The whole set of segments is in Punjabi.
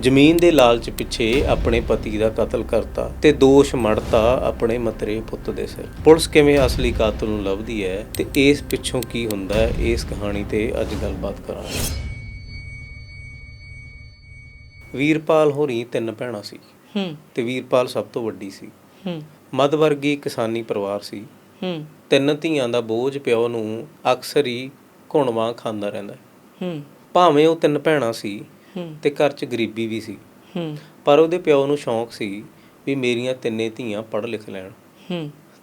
ਜ਼ਮੀਨ ਦੇ ਲਾਲਚ ਪਿੱਛੇ ਆਪਣੇ ਪਤੀ ਦਾ ਕਤਲ ਕਰਤਾ ਤੇ ਦੋਸ਼ ਮੜਤਾ ਆਪਣੇ ਮਤਰੇ ਪੁੱਤ ਦੇ ਸਿਰ। ਪੁਲਿਸ ਕਿਵੇਂ ਅਸਲੀ ਕਾਤਲ ਨੂੰ ਲੱਭਦੀ ਹੈ ਤੇ ਇਸ ਪਿੱਛੋਂ ਕੀ ਹੁੰਦਾ ਹੈ ਇਸ ਕਹਾਣੀ ਤੇ ਅੱਜ ਗੱਲਬਾਤ ਕਰਾਂਗੇ। ਵੀਰਪਾਲ ਹੋਰੀ ਤਿੰਨ ਭੈਣਾਂ ਸੀ। ਹੂੰ। ਤੇ ਵੀਰਪਾਲ ਸਭ ਤੋਂ ਵੱਡੀ ਸੀ। ਹੂੰ। ਮੱਧ ਵਰਗੀ ਕਿਸਾਨੀ ਪਰਿਵਾਰ ਸੀ। ਹੂੰ। ਤਿੰਨ ਧੀਆਂ ਦਾ ਬੋਝ ਪਿਓ ਨੂੰ ਅਕਸਰ ਹੀ ਘੁਣਵਾ ਖਾਂਦਾ ਰਹਿੰਦਾ ਹੂੰ। ਭਾਵੇਂ ਉਹ ਤਿੰਨ ਭੈਣਾਂ ਸੀ ਤੇ ਘਰ 'ਚ ਗਰੀਬੀ ਵੀ ਸੀ। ਪਰ ਉਹਦੇ ਪਿਓ ਨੂੰ ਸ਼ੌਂਕ ਸੀ ਵੀ ਮੇਰੀਆਂ ਤਿੰਨੇ ਧੀਆਂ ਪੜ੍ਹ ਲਿਖ ਲੈਣ।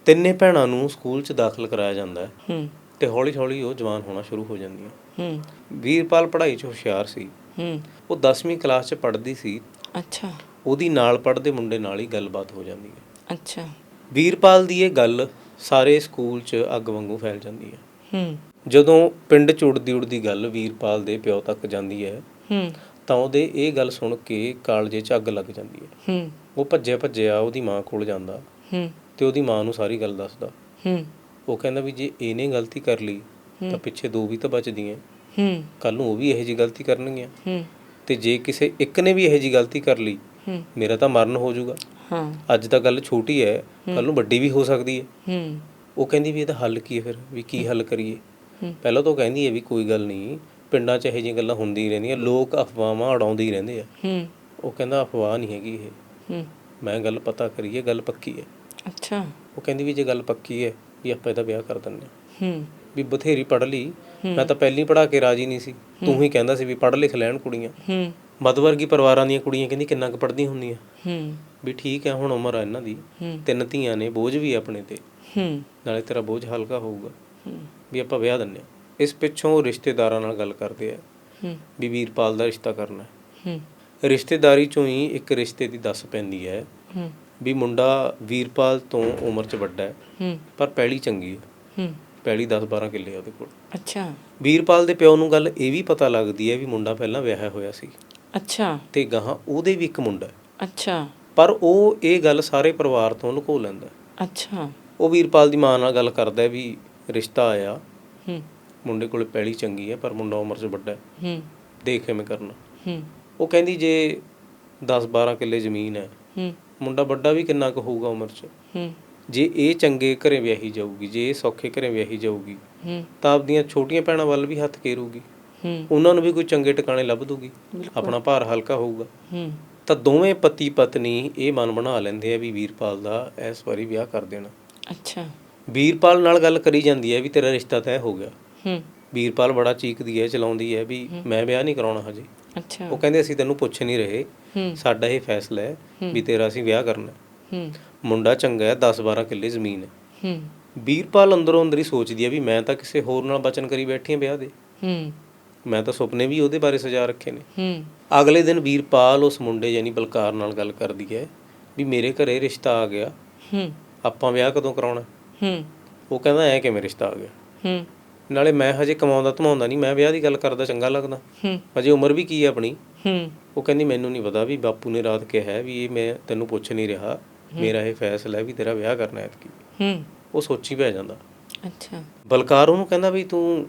ਤਿੰਨੇ ਭੈਣਾਂ ਨੂੰ ਸਕੂਲ 'ਚ ਦਾਖਲ ਕਰਾਇਆ ਜਾਂਦਾ ਹੂੰ ਤੇ ਹੌਲੀ-ਹੌਲੀ ਉਹ ਜਵਾਨ ਹੋਣਾ ਸ਼ੁਰੂ ਹੋ ਜਾਂਦੀਆਂ। ਹੂੰ ਵੀਰਪਾਲ ਪੜ੍ਹਾਈ 'ਚ ਹੁਸ਼ਿਆਰ ਸੀ। ਹੂੰ ਉਹ 10ਵੀਂ ਕਲਾਸ 'ਚ ਪੜ੍ਹਦੀ ਸੀ। ਅੱਛਾ। ਉਹਦੀ ਨਾਲ ਪੜ੍ਹਦੇ ਮੁੰਡੇ ਨਾਲ ਹੀ ਗੱਲਬਾਤ ਹੋ ਜਾਂਦੀ ਹੈ। ਅੱਛਾ। ਵੀਰਪਾਲ ਦੀ ਇਹ ਗੱਲ ਸਾਰੇ ਸਕੂਲ 'ਚ ਅੱਗ ਵਾਂਗੂ ਫੈਲ ਜਾਂਦੀ ਹੈ। ਹੂੰ। ਜਦੋਂ ਪਿੰਡ 'ਚ ਉੜਦੀ ਉੜਦੀ ਗੱਲ ਵੀਰਪਾਲ ਦੇ ਪਿਓ ਤੱਕ ਜਾਂਦੀ ਹੈ ਹੂੰ ਤਾਂ ਉਹਦੇ ਇਹ ਗੱਲ ਸੁਣ ਕੇ ਕਾਲਜੇ 'ਚ ਅੱਗ ਲੱਗ ਜਾਂਦੀ ਹੈ। ਹੂੰ। ਉਹ ਭੱਜਿਆ ਭੱਜਿਆ ਉਹਦੀ ਮਾਂ ਕੋਲ ਜਾਂਦਾ ਹੂੰ। ਤੇ ਉਹਦੀ ਮਾਂ ਨੂੰ ਸਾਰੀ ਗੱਲ ਦੱਸਦਾ। ਹੂੰ। ਉਹ ਕਹਿੰਦਾ ਵੀ ਜੇ ਇਹਨੇ ਗਲਤੀ ਕਰ ਲਈ ਤਾਂ ਪਿੱਛੇ ਦੋ ਵੀ ਤਾਂ ਬਚਦੀਆਂ। ਹੂੰ। ਕੱਲ ਨੂੰ ਉਹ ਵੀ ਇਹੋ ਜਿਹੀ ਗਲਤੀ ਕਰਨਗੀਆਂ। ਹੂੰ। ਤੇ ਜੇ ਕਿਸੇ ਇੱਕ ਨੇ ਵੀ ਇਹੋ ਜਿਹੀ ਗਲਤੀ ਕਰ ਲਈ ਹੂੰ। ਮੇਰਾ ਤਾਂ ਮਰਨ ਹੋ ਜਾਊਗਾ। ਹਾਂ। ਅੱਜ ਤਾਂ ਗੱਲ ਛੋਟੀ ਹੈ ਕੱਲ ਨੂੰ ਵੱਡੀ ਵੀ ਹੋ ਸਕਦੀ ਹੈ। ਹੂੰ। ਉਹ ਕਹਿੰਦੀ ਵੀ ਇਹਦਾ ਹੱਲ ਕੀ ਹੈ ਫਿਰ? ਵੀ ਕੀ ਹੱਲ ਕਰੀਏ। ਪਹਿਲਾਂ ਤਾਂ ਉਹ ਕਹਿੰਦੀ ਹੈ ਵੀ ਕੋਈ ਗੱਲ ਨਹੀਂ ਪਿੰਡਾਂ 'ਚ ਇਹੋ ਜਿਹੀਆਂ ਗੱਲਾਂ ਹੁੰਦੀਆਂ ਹੀ ਰਹਿੰਦੀਆਂ ਲੋਕ ਅਫਵਾਹਾਂ ਉਡਾਉਂਦੇ ਹੀ ਰਹਿੰਦੇ ਆ। ਹੂੰ। ਉਹ ਕਹਿੰਦਾ ਅਫਵਾਹ ਨਹੀਂ ਹੈਗੀ ਇਹ। ਹੂੰ। ਮੈਂ ਗੱਲ ਪਤਾ ਕਰੀਏ ਗੱਲ ਪੱਕੀ ਹੈ। ਅੱਛਾ। ਉਹ ਕਹਿੰਦੀ ਵੀ ਜੇ ਗੱਲ ਪੱਕੀ ਹੈ ਵੀ ਆਪਾਂ ਇਹਦਾ ਵਿਆਹ ਕਰ ਦਿੰਦੇ ਹਾਂ। ਵੀ ਬਥੇਰੀ ਪੜ੍ਹ ਲਈ। ਮੈਂ ਤਾਂ ਪਹਿਲੀ ਪੜ੍ਹਾ ਕੇ ਰਾਜੀ ਨਹੀਂ ਸੀ। ਤੂੰ ਹੀ। ਕਹਿੰਦਾ ਸੀ ਵੀ ਪੜ੍ਹ ਲਿਖ ਲੈਣ ਕੁੜੀਆਂ। ਹੂੰ। ਮੱਧਵਰਗੀ ਪਰਿਵਾਰਾਂ ਦੀਆਂ ਕੁੜੀਆਂ ਕਹਿੰਦੀ ਕਿੰਨਾ ਕੁ ਪੜ੍ਹਦੀਆਂ ਹੁੰਦੀਆਂ। ਹੂੰ। ਵੀ ਠੀਕ ਹੈ ਹੁਣ ਉਮਰ ਆ ਇਹਨਾਂ ਦੀ। ਤਿੰਨ ਧੀਆਂ ਨੇ ਬੋਝ ਵੀ ਆਪਣੇ ਤੇ। ਹੂੰ। ਨਾਲੇ ਤੇਰਾ ਬੋਝ ਹਲਕਾ ਹੋਊਗਾ। ਹੂੰ। ਵੀ ਆਪਾਂ ਵਿਆਹ ਦਿੰਨੇ ਇਸ ਪਿੱਛੋਂ ਰਿਸ਼ਤੇਦਾਰਾਂ ਨਾਲ ਗੱਲ ਕਰਦੇ ਆ। ਹੂੰ। ਵੀ ਵੀਰਪਾਲ ਦਾ ਰਿਸ਼ਤਾ ਕਰਨਾ ਹੈ। ਹੂੰ। ਰਿਸ਼ਤੇਦਾਰੀ ਚੋਂ ਹੀ ਇੱਕ ਰਿਸ਼ਤੇ ਦੀ ਦੱਸ ਪੈਂਦੀ ਹੈ ਹੂੰ। ਵੀ ਮੁੰਡਾ ਵੀਰਪਾਲ ਤੋਂ ਉਮਰ 'ਚ ਵੱਡਾ ਹੈ ਹੂੰ। ਪਰ ਪੈਲੀ ਚੰਗੀ ਹੈ। ਹੂੰ। ਪੈਲੀ 10-12 ਕਿੱਲੇ ਆ ਉਹਦੇ ਕੋਲ। ਅੱਛਾ। ਵੀਰਪਾਲ ਦੇ ਪਿਓ ਨੂੰ ਗੱਲ ਇਹ ਵੀ ਪਤਾ ਲੱਗਦੀ ਹੈ ਵੀ ਮੁੰਡਾ ਪਹਿਲਾਂ ਵਿਆਹਿਆ ਹੋਇਆ ਸੀ। ਅੱਛਾ। ਤੇ ਗਾਹਾਂ ਉਹਦੇ ਵੀ ਇੱਕ ਮੁੰਡਾ ਹੈ। ਅੱਛਾ। ਪਰ ਉਹ ਇਹ ਗੱਲ ਸਾਰੇ ਪਰਿਵਾਰ ਤੋਂ ਲੁਕੋ ਲੈਂਦਾ ਹੈ। ਅੱਛਾ। ਉਹ ਵੀਰਪਾਲ ਦੀ ਮਾਂ ਨਾਲ ਗੱਲ ਕਰਦਾ ਹੈ ਵੀ ਰਿਸ਼ਤਾ ਆਇਆ। ਹੂੰ। ਮੁੰਡੇ ਕੋਲੇ ਪੈਲੀ ਚੰਗੀ ਹੈ ਪਰ ਮੁੰਡਾ ਉਮਰ 'ਚ ਵੱਡਾ ਹੈ। ਹੂੰ। ਦੇਖ ਕਿਵੇਂ ਕਰਨਾ। ਹੂੰ। ਉਹ ਕਹਿੰਦੀ ਜੇ 10-12 ਕਿੱਲੇ ਜ਼ਮੀਨ ਹੈ ਹੂੰ। ਮੁੰਡਾ ਵੱਡਾ ਵੀ ਕਿੰਨਾ ਕੁ ਹੋਊਗਾ ਉਮਰ 'ਚ? ਹੂੰ। ਜੇ ਇਹ ਚੰਗੇ ਘਰੇ ਵਿਆਹੀ ਜਾਊਗੀ ਜੇ ਇਹ ਸੌਖੇ ਘਰੇ ਵਿਆਹੀ ਜਾਊਗੀ ਹੂੰ। ਤਾਂ ਆਪਦੀਆਂ ਛੋਟੀਆਂ ਭੈਣਾਂ ਵੱਲ ਵੀ ਹੱਥ ਕੇਰੂਗੀ ਹੂੰ। ਉਹਨਾਂ ਨੂੰ ਵੀ ਕੋਈ ਚੰਗੇ ਟਿਕਾਣੇ ਲੱਭ ਦੂਗੀ। ਆਪਣਾ ਭਾਰ ਹਲਕਾ ਹੋਊਗਾ। ਹੂੰ। ਤਾਂ ਦੋਵੇਂ ਪਤੀ ਪਤਨੀ ਇਹ ਮਨ ਬਣਾ ਲੈਂਦੇ ਆ ਵੀ ਵੀਰਪਾਲ ਦਾ ਇਸ ਵਾਰੀ ਵਿਆਹ ਕਰ ਦੇਣਾ। ਅੱਛਾ। ਵੀਰਪਾਲ ਨਾਲ ਗੱਲ ਕਰੀ ਜਾਂਦੀ ਹੈ ਵੀ ਤੇਰਾ ਰਿਸ਼ਤਾ ਤੈਅ ਹੋ ਗਿਆ। ਹੂੰ। ਵੀਰਪਾਲ ਬੜਾ ਚੀਕਦੀ ਹੈ ਚਲਾਉਂਦੀ ਹੈ ਵੀ ਮੈਂ ਵਿਆਹ ਨਹੀਂ ਕਰਾਉਣਾ ਹਜੇ। ਅੱਛਾ। ਉਹ ਕਹਿੰਦੇ ਅਸੀਂ ਤੈਨੂੰ ਪੁੱਛ ਨਹੀਂ ਰਹੇ। ਸਾਡਾ ਇਹ ਫੈਸਲਾ ਹੈ ਵੀ ਤੇਰਾ ਅਸੀਂ ਵਿਆਹ ਕਰਨਾ ਹੈ। ਮੁੰਡਾ ਚੰਗਾ ਹੈ 10-12 ਕਿੱਲੇ ਜ਼ਮੀਨ ਹੈ। ਹੂੰ। ਵੀਰਪਾਲ ਅੰਦਰੋਂ ਅੰਦਰ ਹੀ ਸੋਚਦੀ ਹੈ ਵੀ ਮੈਂ ਤਾਂ ਕਿਸੇ ਹੋਰ ਨਾਲ ਬਚਨ ਕਰੀ ਬੈਠੀ ਹਾਂ ਵਿਆਹ ਦੇ। ਹੂੰ। ਮੈਂ ਤਾਂ ਸੁਪਨੇ ਵੀ ਉਹਦੇ ਬਾਰੇ ਸਜਾ ਰੱਖੇ ਨੇ। ਹੂੰ। ਅਗਲੇ ਦਿਨ ਵੀਰਪਾਲ ਉਸ ਮੁੰਡੇ ਯਾਨੀ ਬਲਕਾਰ ਨਾਲ ਗੱਲ ਕਰਦੀ ਹੈ ਵੀ ਮੇਰੇ ਘਰੇ ਰਿਸ਼ਤਾ ਆ ਗਿਆ। ਹੂੰ। ਆਪਾਂ ਵਿਆਹ ਕਦੋਂ ਕਰਾਉਣਾ? ਹੂੰ। ਉਹ ਕਹਿੰਦਾ ਐ ਕਿਵੇਂ ਰਿਸ਼ਤਾ ਆ ਗਿਆ? ਹੂੰ। ਨਾਲੇ ਮੈਂ ਹਜੇ ਕਮਾਉਂਦਾ ਧਮਾਉਂਦਾ ਨਹੀਂ ਮੈਂ ਵਿਆਹ ਦੀ ਗੱਲ ਕਰਦਾ ਚੰਗਾ ਲੱਗਦਾ। ਹੂੰ। ਹਜੇ ਉਮਰ ਵੀ ਕੀ ਹੈ ਆਪਣੀ? ਹੂੰ। ਉਹ ਕਹਿੰਦੀ ਮੈਨੂੰ ਨਹੀਂ ਪਤਾ ਵੀ ਬਾਪੂ ਨੇ ਰਾਤ ਕਿਹਾ ਹੈ ਵੀ ਇਹ ਮੈਂ ਤੈਨੂੰ ਪੁੱਛ ਨਹੀਂ ਰਿਹਾ। ਮੇਰਾ ਇਹ ਫੈਸਲਾ ਹੈ ਵੀ ਤੇਰਾ ਵਿਆਹ ਕਰਨਾ ਹੈ ਐਤਕੀ। ਹੂੰ। ਉਹ ਸੋਚੀ ਪੈ ਜਾਂਦਾ। ਅੱਛਾ। ਬਲਕਾਰ ਉਹਨੂੰ ਕਹਿੰਦਾ ਵੀ ਤੂੰ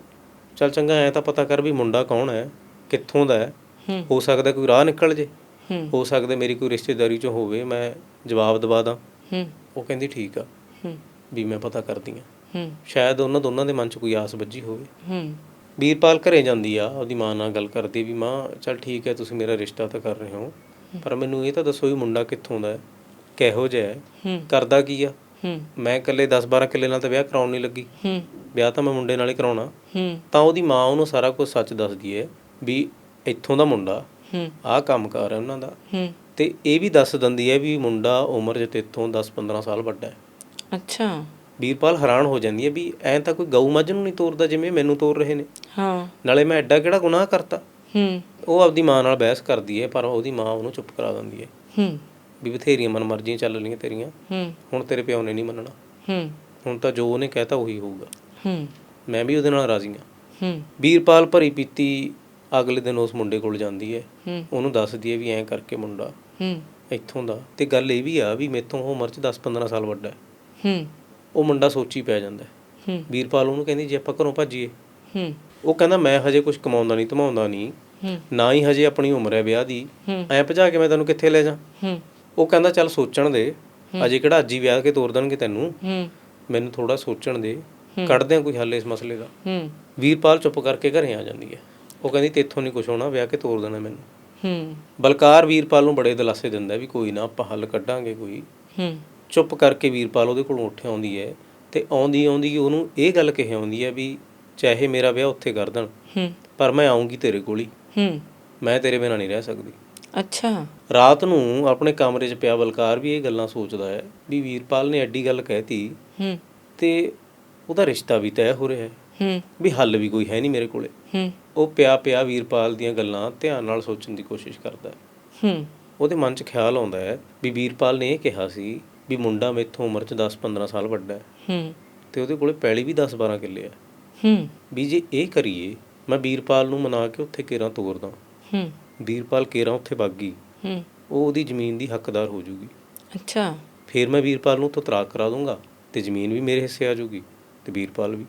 ਚੱਲ ਚੰਗਾ ਐ ਤਾਂ ਪਤਾ ਕਰ ਵੀ ਮੁੰਡਾ ਕੌਣ ਹੈ ਕਿੱਥੋਂ ਦਾ ਹੈ। ਹੂੰ ਸਕਦਾ ਕੋਈ ਰਾਹ ਨਿਕਲ ਜੇ। ਹੂੰ। ਹੋ ਸਕਦਾ ਮੇਰੀ ਕੋਈ ਰਿਸ਼ਤੇਦਾਰੀ ਚ ਹੋਵੇ ਮੈਂ ਜਵਾਬ ਦਵਾ ਦਾਂ। ਹੂੰ। ਉਹ ਕਹਿੰਦੀ ਠੀਕ ਆ ਹੂੰ। ਵੀ ਮੈਂ ਪਤਾ ਕਰਦੀ ਆ। ਹੂੰ। ਸ਼ਾਇਦ ਉਹਨਾਂ ਦੋਨਾਂ ਦੇ ਮਨ 'ਚ ਕੋਈ ਆਸ ਵੱਜੀ ਹੋਵੇ। ਹੂੰ। ਵੀਰਪਾਲ ਘਰੇ ਜਾਂਦੀ ਆ ਉਹਦੀ ਮਾਂ ਨਾਲ ਗੱਲ ਕਰਦੀ ਵੀ ਮਾਂ ਚੱਲ ਠੀਕ ਹੈ ਤੁਸੀਂ ਮੇਰਾ ਰਿਸ਼ਤਾ ਤਾਂ ਕਰ ਰਹੇ ਹੋ। ਪਰ ਮੈਨੂੰ ਇਹ ਤਾਂ ਦੱਸੋ ਵੀ ਮੁੰਡਾ ਕਿੱਥੋਂ ਦਾ ਹੈ ਕਿਹੋ ਜਿਹਾ ਹੈ ਕਰਦਾ ਕੀ ਆ? ਮੈਂ ਇਕੱਲੇ 10-12 ਕਿੱਲੇ ਨਾਲ ਤਾਂ ਵਿਆਹ ਕਰਾਉਣ ਨਹੀਂ ਲੱਗੀ। ਹੂੰ। ਵਿਆਹ ਤਾਂ ਮੈਂ ਮੁੰਡੇ ਨਾਲ ਹੀ ਕਰਾਉਣਾ। ਹੂੰ। ਤਾਂ ਉਹਦੀ ਮਾਂ ਉਹਨੂੰ ਸਾਰਾ ਕੁਝ ਸੱਚ ਦੱਸਦੀ ਹੈ ਵੀ ਇੱਥੋਂ ਦਾ ਮੁੰਡਾ ਹੂੰ। ਆਹ ਕੰਮ ਕਰ ਹੈ ਉਹਨਾਂ ਦਾ। ਹੂੰ। ਤੇ ਇਹ ਵੀ ਦੱਸ ਦਿੰਦੀ ਹੈ ਵੀ ਮੁੰਡਾ ਉਮਰ 'ਚ ਤੇਥੋਂ 10-15 ਸਾਲ ਵੱਡਾ ਹੈ। ਅੱਛਾ। ਵੀਰਪਾਲ ਹੈਰਾਨ ਹੋ ਜਾਂਦੀ ਹੈ ਵੀ ਐਂ ਤਾਂ ਕੋਈ ਗਊ ਮੱਝ ਨੂੰ ਨਹੀਂ ਤੋਰਦਾ ਜਿਵੇਂ ਮੈਨੂੰ ਤੋਰ ਰਹੇ ਨੇ। ਹਾਂ। ਨਾਲੇ ਮੈਂ ਐਡਾ ਕਿਹੜਾ ਗੁਨਾਹ ਕਰਤਾ? ਹੂੰ। ਉਹ ਆਪਦੀ ਮਾਂ ਨਾਲ ਬਹਿਸ ਕਰਦੀ ਹੈ ਪਰ ਉਹਦੀ ਮਾਂ ਉਹਨੂੰ ਚੁੱਪ ਕਰਾ ਦਿੰਦੀ ਹੈ। ਹੂੰ। ਵੀ ਬਥੇਰੀਆਂ ਮਨਮਰਜ਼ੀਆਂ ਚੱਲ ਰਹੀਆਂ ਤੇਰੀਆਂ। ਹੂੰ। ਹੁਣ ਤੇਰੇ ਪਿਓ ਨੇ ਨਹੀਂ ਮੰਨਣਾ। ਹੂੰ। ਹੁਣ ਤਾਂ ਜੋ ਉਹਨੇ ਕਹਿਤਾ ਉਹੀ ਹੋਊਗਾ। ਹੂੰ। ਮੈਂ ਵੀ ਉਹਦੇ ਨਾਲ ਰਾਜ਼ੀ ਹਾਂ। ਹੂੰ। ਵੀਰਪਾਲ ਭਰੀ ਪੀਤੀ ਅਗਲੇ ਦਿਨ ਉਸ ਮੁੰਡੇ ਕੋਲ ਜਾਂਦੀ ਹੈ। ਉਹਨੂੰ ਦੱਸਦੀ ਹੈ ਵੀ ਐਂ ਕਰਕੇ ਮੁੰਡਾ ਹੂੰ। ਇੱਥੋਂ ਦਾ। ਤੇ ਗੱਲ ਇਹ ਵੀ ਆ ਵੀ ਮੇਥੋਂ ਉਹ ਉਮਰ 'ਚ 10-15 ਸਾਲ ਵੱਡਾ ਹੈ। ਹੂੰ। ਉਹ ਮੁੰਡਾ ਸੋਚੀ ਪੈ ਜਾਂਦਾ ਹੈ। ਵੀਰਪਾਲ ਉਹਨੂੰ ਕਹਿੰਦੀ ਜੇ ਆਪਾਂ ਘਰੋਂ ਭੱਜੀਏ। ਹੂੰ। ਉਹ ਕਹਿੰਦਾ ਮੈਂ ਹਜੇ ਕੁਝ ਕਮਾਉਂਦਾ ਨਹੀਂ ਧਮਾਉਂਦਾ ਨਹੀਂ। ਹੂੰ। ਨਾ ਹੀ ਹਜੇ ਆਪਣੀ ਉਮਰ ਹੈ ਵਿਆਹ ਦੀ। ਐ ਭਜਾ ਕੇ ਮੈਂ ਤੈਨੂੰ ਕਿੱਥੇ ਲੈ ਜਾ? ਹੂੰ। ਉਹ ਕਹਿੰਦਾ ਚੱਲ ਸੋਚਣ ਦੇ। ਅਜੇ ਕਿਹੜਾ ਅੱਜ ਹੀ ਵਿਆਹ ਕੇ ਤੋਰ ਦੇਣਗੇ ਤੈਨੂੰ। ਹੂੰ। ਮੈਨੂੰ ਥੋੜਾ ਸੋਚਣ ਦੇ। ਕੱਢਦੇ ਆ ਕੋਈ ਹੱਲ ਇਸ ਮਸਲੇ ਦਾ। ਹੂੰ। ਵੀਰਪਾਲ ਚੁੱਪ ਕਰਕੇ ਘਰੇ ਆ ਜਾਂਦੀ ਹੈ। ਉਹ ਕਹਿੰਦੀ ਤੇਥੋਂ ਨਹੀਂ ਕੁਝ ਹੋਣਾ ਵਿਆਹ ਕੇ ਤੋਰ ਦੇਣਾ ਮੈਨੂੰ। ਹੂੰ। ਬਲਕਾਰ ਵੀਰਪਾਲ ਨੂੰ ਬੜੇ ਦਿਲਾਸੇ ਦਿੰਦਾ ਵੀ ਕੋਈ ਨਾ ਆਪਾਂ ਹੱਲ ਕੱਢਾਂਗੇ ਕੋਈ। ਹੂੰ। ਚੁੱਪ ਕਰਕੇ ਵੀਰਪਾਲ ਉਹਦੇ ਕੋਲੋਂ ਉੱਠ ਆਉਂਦੀ ਹੈ ਤੇ ਆਉਂਦੀ ਆਉਂਦੀ ਉਹਨੂੰ ਇਹ ਗੱਲ ਕਹਿ ਆਉਂਦੀ ਹੈ ਵੀ ਚਾਹੇ ਮੇਰਾ ਵਿਆਹ ਉੱਥੇ ਕਰ ਦੇਣ ਹੂੰ। ਪਰ ਮੈਂ ਆਉਂਗੀ ਤੇਰੇ ਕੋਲ ਹੀ। ਹੂੰ। ਮੈਂ ਤੇਰੇ ਬਿਨਾਂ ਨਹੀਂ ਰਹਿ ਸਕਦੀ। ਅੱਛਾ। ਰਾਤ ਨੂੰ ਆਪਣੇ ਕਮਰੇ 'ਚ ਪਿਆ ਬਲਕਾਰ ਵੀ ਇਹ ਗੱਲਾਂ ਸੋਚਦਾ ਹੈ ਵੀ ਵੀਰਪਾਲ ਨੇ ਐਡੀ ਗੱਲ ਕਹਿਤੀ ਹੂੰ। ਤੇ ਉਹਦਾ ਰਿਸ਼ਤਾ ਵੀ ਤੈਅ ਹੋ ਰਿਹਾ ਹੈ। ਹੂੰ। ਵੀ ਹੱਲ ਵੀ ਕੋਈ ਹੈ ਨਹੀਂ ਮੇਰੇ ਕੋਲੇ। ਹੂੰ। ਉਹ ਪਿਆ ਪਿਆ ਵੀਰਪਾਲ ਦੀਆਂ ਗੱਲਾਂ ਧਿਆਨ ਨਾਲ ਸੋਚਣ ਦੀ ਕੋਸ਼ਿਸ਼ ਕਰਦਾ ਹੈ। ਹੂੰ। ਉਹਦੇ ਮਨ 'ਚ ਖਿਆਲ ਆਉਂਦਾ ਹੈ ਵੀ ਵੀਰਪਾਲ ਨੇ ਇਹ ਕਿਹਾ ਸੀ ਵੀ ਮੁੰਡਾ ਮੇਥੋਂ ਉਮਰ 'ਚ 10-15 ਸਾਲ ਵੱਡਾ ਹੈ। ਹੂੰ। ਤੇ ਉਹਦੇ ਕੋਲੇ ਪੈਲੀ ਵੀ 10-12 ਕਿੱਲੇ ਹੈ ਹੂੰ। ਵੀ ਜੇ ਇਹ ਕਰੀਏ ਮੈਂ ਵੀਰਪਾਲ ਨੂੰ ਮਨਾ ਕੇ ਉੱਥੇ ਕੇਰਾਂ ਤੋਰਦਾ। ਹੂੰ। ਵੀਰਪਾਲ ਕੇਰਾਂ ਉੱਥੇ ਬਾਗੀ ਹੂੰ। ਉਹ ਉਹਦੀ ਜ਼ਮੀਨ ਦੀ ਹੱਕਦਾਰ ਹੋ ਜਾਊਗੀ ਅੱਛਾ। ਫਿਰ ਮੈਂ ਵੀਰਪਾਲ ਨੂੰ ਤੋਂ ਤਲਾਕ ਕਰਾ ਦੂੰਗਾ ਤੇ ਜ਼ਮੀਨ ਵੀ ਮੇਰੇ ਹਿੱਸੇ ਆ ਜਾਊਗੀ ਤੇ ਵੀਰਪਾਲ ਵੀ।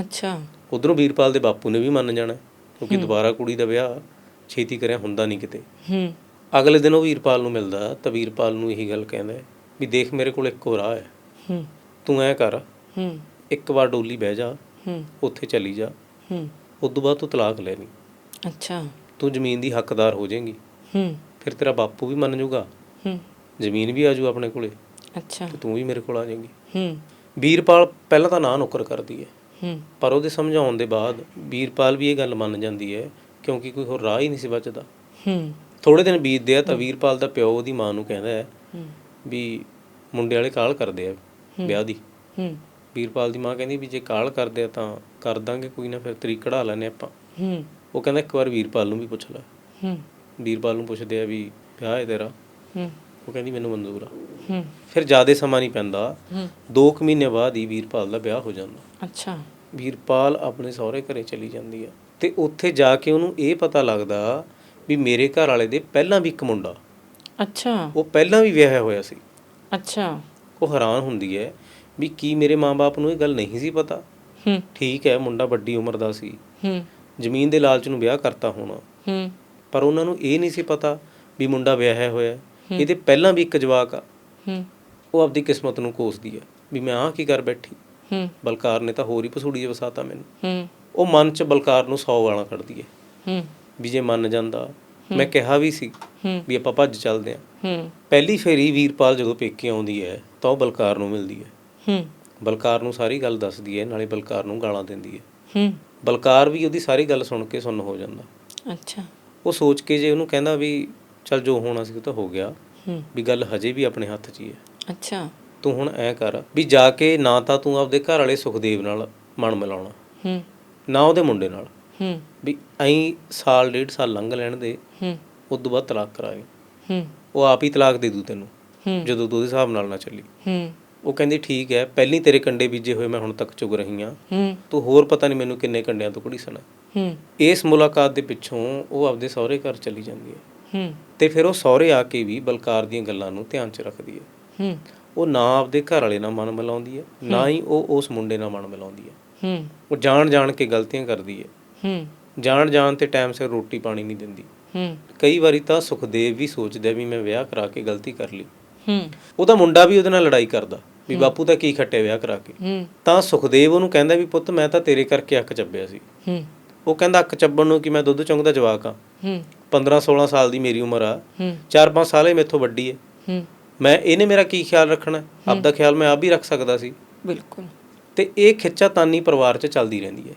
ਅੱਛਾ। ਉਧਰੋਂ ਵੀਰਪਾਲ ਦੇ ਬਾਪੂ ਨੇ ਵੀ ਮੰਨ ਜਾਣਾ ਕਿਉਂਕਿ ਦੁਬਾਰਾ ਕੁੜੀ ਦਾ ਵਿਆਹ ਛੇਤੀ ਕਰਿਆ ਹੁੰਦਾ ਨਹੀਂ ਕਿਤੇ। ਹੂੰ। ਅਗਲੇ ਦਿਨ ਉਹ ਵੀਰਪਾਲ ਨੂੰ ਮਿਲਦਾ ਤਾਂ ਵੀਰਪਾਲ ਨੂੰ ਇਹੀ ਗੱਲ ਕਹਿੰਦਾ ਵੀ ਦੇਖ ਮੇਰੇ ਕੋਲ ਇੱਕੋ ਰਾਹ ਹੈ। ਹੂੰ। ਤੂੰ ਐ ਕਰ। ਹੂੰ। ਇੱਕ ਵਾਰ ਡੋਲੀ ਬਹਿ ਜਾ। ਹੂੰ। ਉੱਥੇ ਚਲੀ ਜਾ। ਹੂੰ। ਉਦੋਂ ਬਾਅਦ ਤੂੰ ਤਲਾਕ ਲੈ ਲਈ। ਅੱਛਾ। ਤੂੰ ਜ਼ਮੀਨ ਦੀ ਹੱਕਦਾਰ ਹੋ ਜਾਏਂਗੀ। ਹੂੰ। ਫਿਰ ਤੇਰਾ ਬਾਪੂ ਵੀ ਮੰਨ ਜਾਊਗਾ। ਹੂੰ। ਜ਼ਮੀਨ ਵੀ ਆ ਜਾਊ ਆਪਣੇ ਕੋਲੇ। ਅੱਛਾ। ਤੇ ਤੂੰ ਵੀ ਮੇਰੇ ਕੋਲ ਆ ਜਾਏਂਗੀ। ਹੂੰ। ਵੀਰਪਾਲ ਪਹਿਲਾਂ ਤਾਂ ਨਾ ਨੁੱਕਰ ਕਰਦੀ ਹੈ। ਹੂੰ। ਪਰ ਉਹਦੇ ਸਮਝਾਉਣ ਦੇ ਬਾਅਦ ਵੀਰਪਾਲ ਵੀ ਇਹ ਗੱਲ ਮੰਨ ਜਾਂਦੀ ਹੈ ਕਿਉਂਕਿ ਕੋਈ ਹੋਰ ਰਾਹ ਹੀ ਨਹੀਂ ਸੀ ਬਚਦਾ। ਹੂੰ। ਥੋੜੇ ਦਿਨ ਬੀਤਦੇ ਆ ਤਾਂ ਵੀਰਪਾਲ ਦਾ ਪਿਓ ਉਹਦੀ ਮਾਂ ਨੂੰ ਕਹਿੰਦਾ ਹੈ ਹੂੰ। ਵੀ ਮੁੰਡੇ ਵਾਲੇ ਕਾਲ ਕਰਦੇ ਆ ਵਿਆਹ ਦੀ। ਹੂੰ। ਵੀਰਪਾਲ ਦੀ ਮਾਂ ਕਹਿੰਦੀ ਵੀ ਜੇ ਕਾਲ ਕਰਦੇ ਆ ਤਾਂ ਕਰ ਦਾਂਗੇ ਕੋਈ ਨਾ ਫਿਰ ਤਰੀਕ ਕਢਾ ਲੈਨੇ ਆਪਾਂ। ਹੂੰ। ਉਹ ਕਹਿੰਦਾ ਇੱਕ ਵਾਰ ਵੀਰਪਾਲ ਨੂੰ ਵੀ ਪੁੱਛ ਲੈ। ਹੂੰ। ਵੀਰਪਾਲ ਨੂੰ ਪੁੱਛਦੇ ਆ ਵੀ ਵਿਆਹ ਹੈ ਤੇਰਾ? ਹੂੰ। ਉਹ ਕਹਿੰਦੀ ਮੈਨੂੰ ਮਨਜ਼ੂਰ ਆ। ਹੂੰ। ਫਿਰ ਜ਼ਿਆਦਾ ਸਮਾਂ ਨਹੀਂ ਪੈਂਦਾ। ਹੂੰ। 2 ਕੁ ਮਹੀਨੇ ਬਾਅਦ ਹੀ ਵੀਰਪਾਲ ਦਾ ਵਿਆਹ ਹੋ ਜਾਂਦਾ। ਅੱਛਾ। ਵੀਰਪਾਲ ਆਪਣੇ ਸਹੁਰੇ ਘਰੇ ਚਲੀ ਜਾਂਦੀ ਆ। ਤੇ ਉੱਥੇ ਜਾ ਕੇ ਉਹਨੂੰ ਇਹ ਪਤਾ ਲੱਗਦਾ ਵੀ ਮੇਰੇ ਘਰ ਵਾਲੇ ਦੇ ਪਹਿਲਾਂ ਵੀ ਇੱਕ ਮੁੰਡਾ ਅੱਛਾ। ਉਹ ਪਹਿਲਾਂ ਵੀ ਵਿਆਹਿਆ ਹੋਇਆ ਸੀ। ਅੱਛਾ। ਉਹ ਹੈਰਾਨ ਹੁੰਦੀ ਹੈ ਵੀ ਕੀ ਮੇਰੇ ਮਾਪੇ ਨੂੰ ਇਹ ਗੱਲ ਨਹੀਂ ਸੀ ਪਤਾ? ਹੂੰ। ਠੀਕ ਹੈ ਮੁੰਡਾ ਵੱਡੀ ਉਮਰ ਦਾ ਸੀ। ਹੂੰ। ਜ਼ਮੀਨ ਦੇ ਲਾਲਚ ਨੂੰ ਵਿਆਹ ਕਰਤਾ ਹੋਣਾ। ਹੂੰ। ਪਰ ਉਹਨਾਂ ਨੂੰ ਇਹ ਨਹੀਂ ਸੀ ਪਤਾ ਵੀ ਮੁੰਡਾ ਵਿਆਹਿਆ ਹੋਇਆ ਹੈ। ਇਹਦੇ ਪਹਿਲਾਂ ਵੀ ਇੱਕ ਜਵਾਕ ਆ। ਹੂੰ। ਉਹ ਆਪਦੀ ਕਿਸਮਤ ਨੂੰ ਕੋਸਦੀ ਹੈ ਵੀ ਮੈਂ ਆਹ ਕੀ ਕਰ ਬੈਠੀ। ਹੂੰ। ਬਲਕਾਰ ਨੇ ਤਾਂ ਹੋਰ ਹੀ ਪਸੂੜੀ ਵਸਾਤਾ ਮੈਨੂੰ। ਹੂੰ। ਉਹ ਮਨ 'ਚ ਬਲਕਾਰ ਨੂੰ 100 ਗਾਲਾਂ ਕੱਢਦੀ ਹੈ। ਹੂੰ। ਵੀ ਜੇ ਮੰਨ ਜਾਂਦਾ ਮੈਂ ਕਿਹਾ ਵੀ ਸੀ ਵੀ ਆਪਾਂ ਭੱਜ ਚੱਲਦੇ ਆਂ ਪਹਿਲੀ ਫੇਰੀ ਵੀਰਪਾਲ ਜਦੋਂ ਪੇਕੇ ਆਉਂਦੀ ਹੈ ਤਾਂ ਉਹ ਬਲਕਾਰ ਨੂੰ ਮਿਲਦੀ ਹੈ। ਬਲਕਾਰ ਨੂੰ ਸਾਰੀ ਗੱਲ ਦੱਸਦੀ ਹੈ ਨਾਲੇ ਬਲਕਾਰ ਨੂੰ ਗਾਲਾਂ ਦਿੰਦੀ ਹੈ। ਬਲਕਾਰ ਵੀ ਉਹਦੀ ਸਾਰੀ ਗੱਲ ਸੁਣ ਕੇ ਸੁੰਨ ਹੋ ਜਾਂਦਾ। ਅੱਛਾ। ਉਹ ਸੋਚ ਕੇ ਜੇ ਉਹਨੂੰ ਕਹਿੰਦਾ ਵੀ ਚੱਲ ਜੋ ਹੋਣਾ ਸੀ ਉਹ ਤਾਂ ਹੋ ਗਿਆ ਵੀ ਗੱਲ ਹਜੇ ਵੀ ਆਪਣੇ ਹੱਥ 'ਚ ਹੀ ਹੈ। ਅੱਛਾ। ਤੂੰ ਹੁਣ ਐ ਕਰ ਵੀ ਜਾ ਕੇ ਨਾ ਤਾਂ ਤੂੰ ਆਪਦੇ ਘਰ ਵਾਲੇ ਸੁਖਦੇਵ ਨਾਲ ਮਨ ਮਿਲਾਉਣਾ। ਹੂੰ। ਨਾ ਉਹਦੇ ਮੁੰਡੇ ਨਾਲ। ਹੂੰ। ਵੀ ਐਂ ਸਾਲ ਡੇਢ ਸਾਲ ਲੰਘ ਲੈਣ ਦੇ ਹੂੰ। ਉਸ ਤੋਂ ਬਾਅਦ ਤਲਾਕ ਕਰਾਂਗੇ। ਹੂੰ। ਉਹ ਆਪ ਹੀ ਤਲਾਕ ਦੇ ਦੂ ਤੈਨੂੰ ਹੂੰ। ਜਦੋਂ ਤੂੰ ਉਹਦੇ ਹਿਸਾਬ ਨਾਲ ਨਾ ਚੱਲੀ। ਹੂੰ। ਉਹ ਕਹਿੰਦੀ ਠੀਕ ਹੈ ਪਹਿਲੀ ਤੇਰੇ ਕੰਡੇ ਬੀਜੇ ਹੋਏ ਮੈਂ ਹੁਣ ਤੱਕ ਚੁਗ ਰਹੀ ਹਾਂ। ਹੂੰ। ਤੂੰ ਹੋਰ ਪਤਾ ਨਹੀਂ ਮੈਨੂੰ ਕਿੰਨੇ ਕੰਡਿਆਂ ਤੋਂ ਕੁੜੀ ਸੁਣਾ। ਹੂੰ। ਇਸ ਮੁਲਾਕਾਤ ਦੇ ਪਿੱਛੋਂ ਉਹ ਆਪਦੇ ਸਹੁਰੇ ਘਰ ਚਲੀ ਜਾਂਦੀ ਹੈ। ਹੂੰ। ਤੇ ਫਿਰ ਉਹ ਸਹੁਰੇ ਆ ਕੇ ਵੀ ਬਲਕਾਰ ਦੀਆਂ ਗੱਲਾਂ ਨੂੰ ਧਿਆਨ 'ਚ ਰੱਖਦੀ ਹੈ। ਹੂੰ। ਉਹ ਨਾ ਆਪਦੇ ਘਰ ਵਾਲੇ ਨਾਲ ਮਨ ਮਿਲਾਉਂਦੀ ਹੈ ਨਾ ਹੀ। ਉਹ ਉਸ ਮੁੰਡੇ ਨਾਲ ਮਨ ਮਿਲਾਉਂਦੀ ਹੈ। ਹੂੰ। ਉਹ ਜਾਣ ਜਾਣ ਕੇ ਗਲਤੀਆਂ ਕਰਦੀ ਹੈ। ਹੂੰ। ਜਾਣ ਜਾਣ ਤੇ ਟਾਈਮ ਸਿਰ ਰੋਟੀ ਪਾਣੀ ਨਹੀਂ ਦਿੰਦੀ। ਹੂੰ। ਕਈ ਵਾਰੀ ਤਾਂ ਸੁਖਦੇਵ ਵੀ ਸੋਚਦਾ ਵੀ ਮੈਂ ਵਿਆਹ ਕਰਾ ਕੇ ਗਲਤੀ ਕਰ ਲਈ। ਹੂੰ। ਉਹਦਾ ਮੁੰਡਾ ਵੀ ਉਹਦੇ ਨਾਲ ਲੜਾਈ ਕਰਦਾ ਵੀ ਬਾਪੂ ਤਾਂ ਕੀ ਖੱਟੇ ਵਿਆਹ ਕਰਾ ਕੇ। ਹੂੰ। ਤਾਂ ਸੁਖਦੇਵ ਉਹਨੂੰ ਕਹਿੰਦਾ ਵੀ ਪੁੱਤ ਮੈਂ ਤਾਂ ਤੇਰੇ ਕਰਕੇ ਅੱਕ ਚੱਬਿਆ ਸੀ। ਹੂੰ। ਉਹ ਕਹਿੰਦਾ ਅੱਕ ਚੱਬਣ ਨੂੰ ਕਿ ਮੈਂ ਦੁੱਧ ਚੁੰਗਦਾ ਜਵਾਕ ਆ ਹੂੰ। 15 16 ਸਾਲ ਦੀ ਮੇਰੀ ਉਮਰ ਆ। ਹੂੰ। 4-5 ਸਾਲ ਹੀ ਮੇਥੋਂ ਵੱਡੀ ਹੈ। ਹੂੰ। ਮੈਂ ਇਹਨੇ ਮੇਰਾ ਕੀ ਖਿਆਲ ਰੱਖਣਾ? ਆਪਦਾ ਖਿਆਲ ਮੈਂ ਆਪ ਵੀ ਰੱਖ ਸਕਦਾ ਸੀ। ਬਿਲਕੁਲ। ਤੇ ਇਹ ਖਿੱਚਾਤਾਨੀ ਪਰਿਵਾਰ 'ਚ ਚੱਲਦੀ ਰਹਿੰਦੀ ਹੈ।